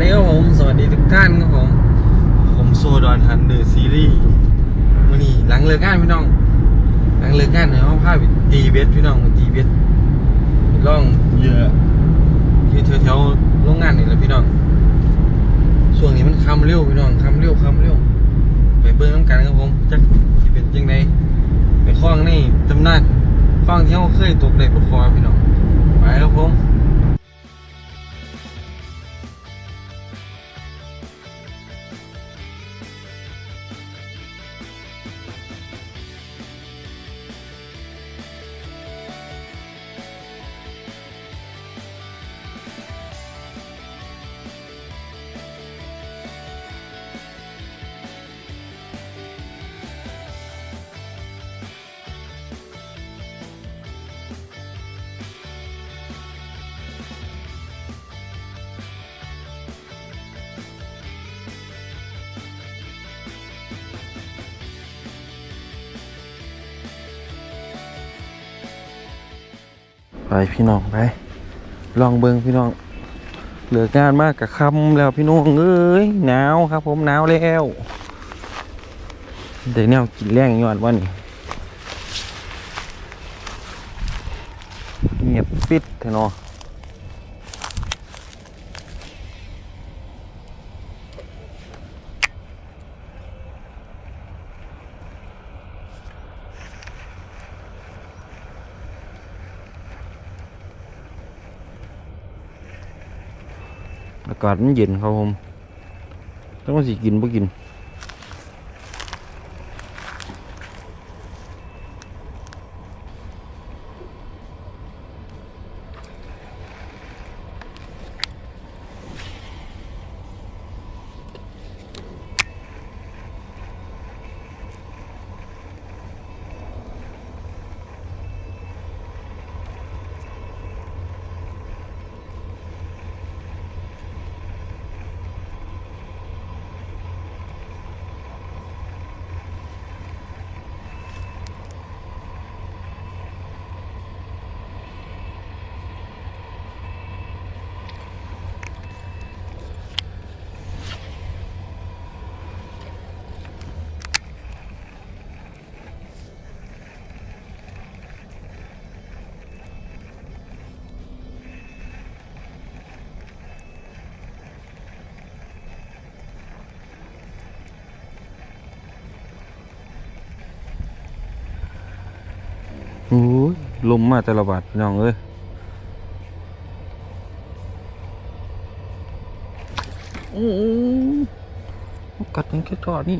ดีครับผม สวัสดีทุกท่านครับผม ผมโซดอนฮันเดอร์ซีรีส์วันนี้หลังเลิกงานพี่น้อง หลังเลิกงานเนห้องผ้าตีเบสพี่น้องตีเบสล่องเยอะอยู่แถวๆโรงงานนี่แหละพี่น้อง ช่วงนี้มันคำเร็วพี่น้องคำเร็วคำเร็ว ไปเบิ้งน้ำกันครับผมจะเป็นยังไงไปคล้องนี่จำนานคล้องที่เขาเคยตกเล็กประคอพี่น้อง ไปครับผม ไปพี่น้องไป ลองเบิงพี่น้อง เหลืองานมากกับคำแล้วพี่น้องเอ้ยหนาวครับผมหนาวแล้วเดี๋ยวแนวกินแรงยอดวันนี้เงียบปิดเถอะเนาะ อากาศมันเย็นครับผมต้องสิกินบ่กิน โอ้ยลมมาแต่ละบาทพี่น้องเอ้ยโอ้โหกัดยังแค่จอดนี่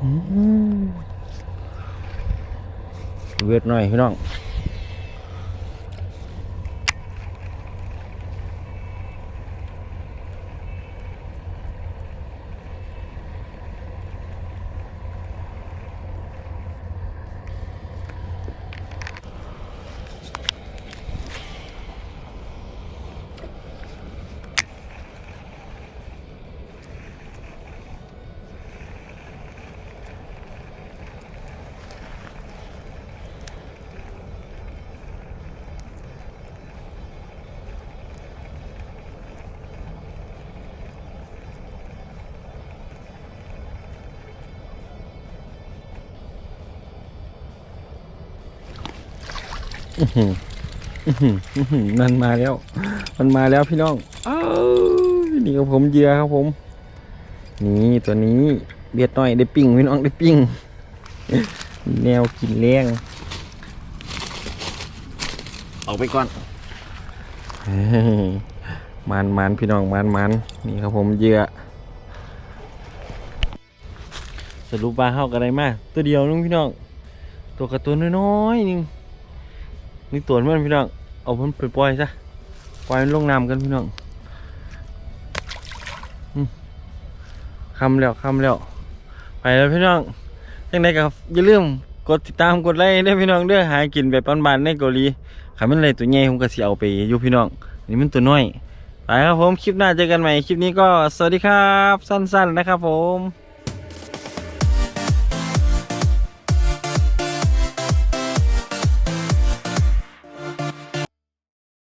อืมเวทหน่อยพี่น้อง มันมาแล้ว มันมาแล้วพี่น้องอนี่กับผมเยือครับผม นี่ตัวนี้เบียดหน่อยได้ปิ้งพี่น้องได้ปิ้ง แนวกินแรงออกไปก่อนมันมันพี่น้องมันมันนี่ครับผมเยือสรุปว่าเข้ากันได้มากตัวเดียวนึงพี่น้อง ตัวกระตุ้นน้อยๆนึง นี่ตัวมันพี่น้อง เอามันไปปล่อยซะ ปล่อยมันลงน้ำกันพี่น้องคำแล้วคำแล้ว ไปแล้วพี่น้องยังไงก็อย่าลืมกดติดตามกดไลค์ได้พี่น้องเด้อหากินแบบบานๆในเกาหลีขามันอะไรตัวใหญ่ผมก็สิเอาไปอยู่พี่น้อง นี่มันตัวน้อย ไปครับผม คลิปหน้าเจอกันใหม่ คลิปนี้ก็สวัสดีครับ สั้นๆนะครับผม